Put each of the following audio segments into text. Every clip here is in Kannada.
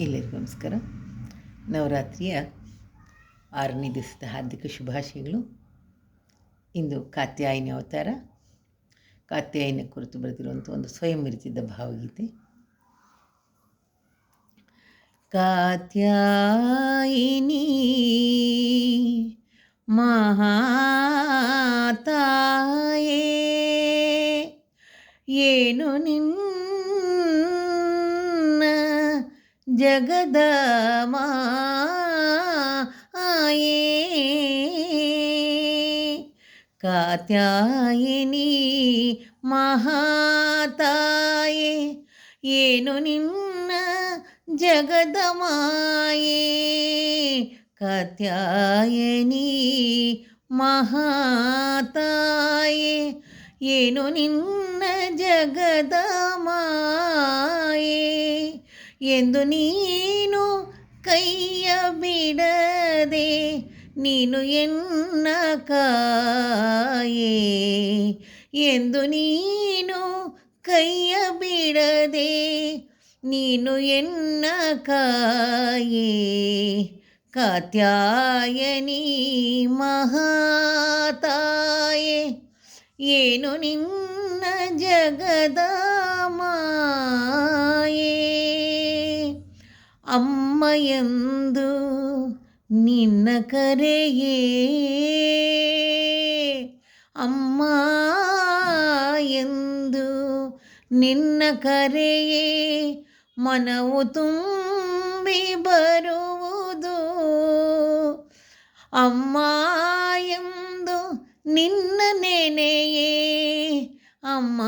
ಎಲ್ಲರಿಗೂ ನಮಸ್ಕಾರ. ನವರಾತ್ರಿಯ ಆರನೇ ದಿವಸದ ಹಾರ್ದಿಕ ಶುಭಾಶಯಗಳು. ಇಂದು ಕಾತ್ಯಾಯಿನಿ ಅವತಾರ. ಕಾತ್ಯಾಯಿನ ಕುರಿತು ಬರೆದಿರುವಂಥ ಒಂದು ಸ್ವಯಂ ವಿರಚಿತ ಭಾವಗೀತೆ. ಕಾತ್ಯಾಯಿನಿ ಮಹಾತಾಯೇ, ಏನು ನಿನ್ನ ಜಗದ ಮಾಯೇ ಕಾತ್ಯಾಯಿನಿ ಮಹಾತಾಯೇ ಏನು ನಿನ್ನ ಜಗದ ಮಾಯೇ ಕಾತ್ಯಾಯನಿ ಮಹಾತಾಯೇ ಏನು ನಿನ್ನ ಜಗದ ಮಾಯೇ ಎಂದು ನೀನು ಕೈಯ ಬಿಡದೆ ನೀನು ಎನ್ನ ಕಾಯೇ ಎಂದು ನೀನು ಕೈಯ ಬಿಡದೆ ನೀನು ಎನ್ನ ಕಾಯೇ. ಕಾತ್ಯಾಯನಿ ಮಹಾತಾಯೇ, ಏನು ನಿನ್ನ ಜಗದ ಎಂದು ನಿನ್ನ ಕರೆಯೇ. ಅಮ್ಮ ಎಂದು ನಿನ್ನ ಕರೆಯೇ. ಮನವು ತುಂಬಿ ಬರುವುದು. ಅಮ್ಮ ಎಂದು ನಿನ್ನ ನೆನೆಯೇ. ಅಮ್ಮ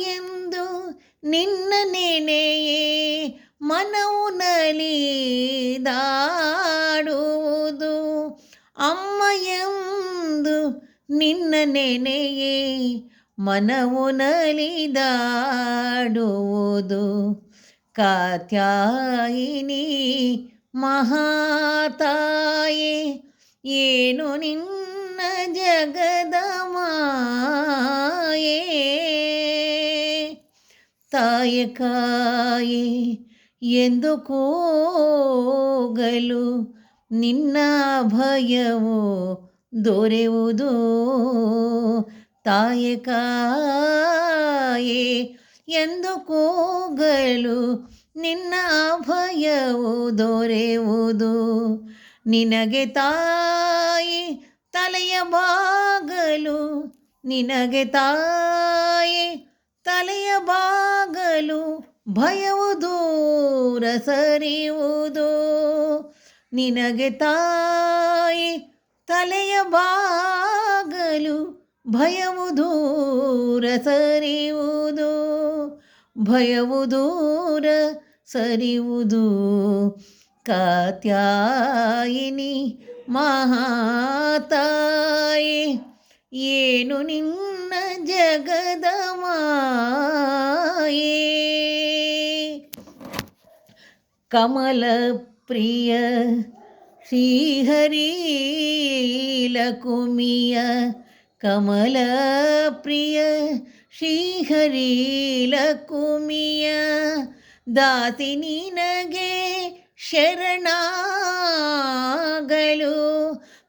ಎಂದು ನಿನ್ನ ನೆನೆಯೇ. ಮನವು ನಲಿದಾಡುವುದು ಅಮ್ಮ ಎಂದು ನಿನ್ನ ನೆನೆಯೇ ಮನವು ನಲಿದಾಡುವುದು ಕಾತ್ಯಾಯಿನಿ ಮಹಾತಾಯೇ, ಏನು ನಿನ್ನ ಜಗದ ಮಾಯೇ. ತಾಯ ಎಂದು ಕೂಗಲು ನಿನ್ನ ಭಯವು ದೊರೆಯುವುದು ತಾಯೆ ಎಂದು ಕೂಗಲು ನಿನ್ನ ಭಯವು ದೊರೆಯುವುದು ನಿನಗೆ ತಾಯಿ ತಲೆಯ ಬಾಗಲು, ನಿನಗೆ ತಾಯಿ ತಲೆಯ ಬಾಗಲು ಭಯವು ದೂರ ಸರಿಯುವುದು. ನಿನಗೆ ತಾಯಿ ತಲೆಯ ಬಾಗಲು ಭಯವು ದೂರ ಸರಿಯುವುದು. ಭಯವು ದೂರ ಸರಿಯುವುದು. ಕಾತ್ಯಾಯಿನಿ ಮಹಾತಾಯಿ, ಏನು ನಿನ್ನ ಜಗದ ಮಾಯೇ? ಕಮಲ ಪ್ರಿಯ ಶ್ರೀಹರಿ ಲಕುಮಿಯ ಕಮಲ ಪ್ರಿಯ ಶ್ರೀಹರಿ ಲಕುಮಿಯ ದಾಸಿ ನಿನಗೆ ಶರಣಾಗಲು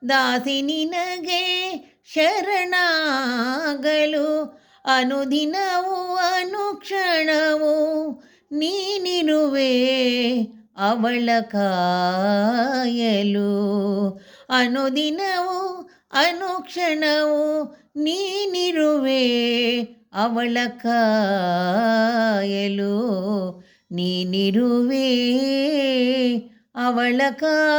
ದಾತಿ ನಿನಗೆ ಶರಣಾಗಲು, ಅನುದಿನವು ಅನುಕ್ಷಣವು ನೀನಿರುವೆ ಅವಳ ಕಾಯಲು. ಅನುದಿನವೂ ಅನುಕ್ಷಣವು ನೀನಿರುವೆ ಅವಳ ಕಾಯಲು. ನೀನಿರುವೆ ಅವಳ ಕಾಯಲು.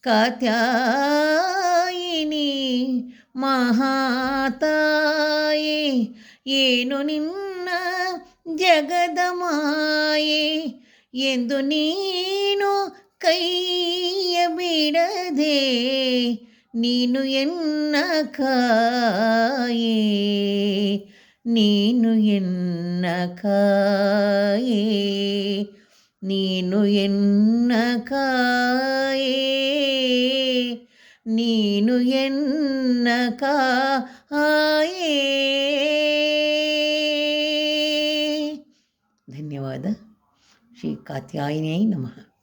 ಕಾತ್ಯಾಯಿನಿ ಮಹಾತಾಯೇ ಏನು ನಿನ್ನ ಜಗದ ಮಾಯೇ ಎಂದು ನೀನು ಕೈಯ ಬಿಡದೆ ನೀನು ಎನ್ನ ಕಾಯೇ ನೀನು ಎನ್ನ ಕಾಯೇ ನೀನು ಎನ್ನ ಕಾಯೇ ನೀನು ಎನ್ನ ಕಾಯೇ? ಧನ್ಯವಾದ. ಶ್ರೀ ಕಾತ್ಯಾಯಿನಿಯೈ ನಮಃ.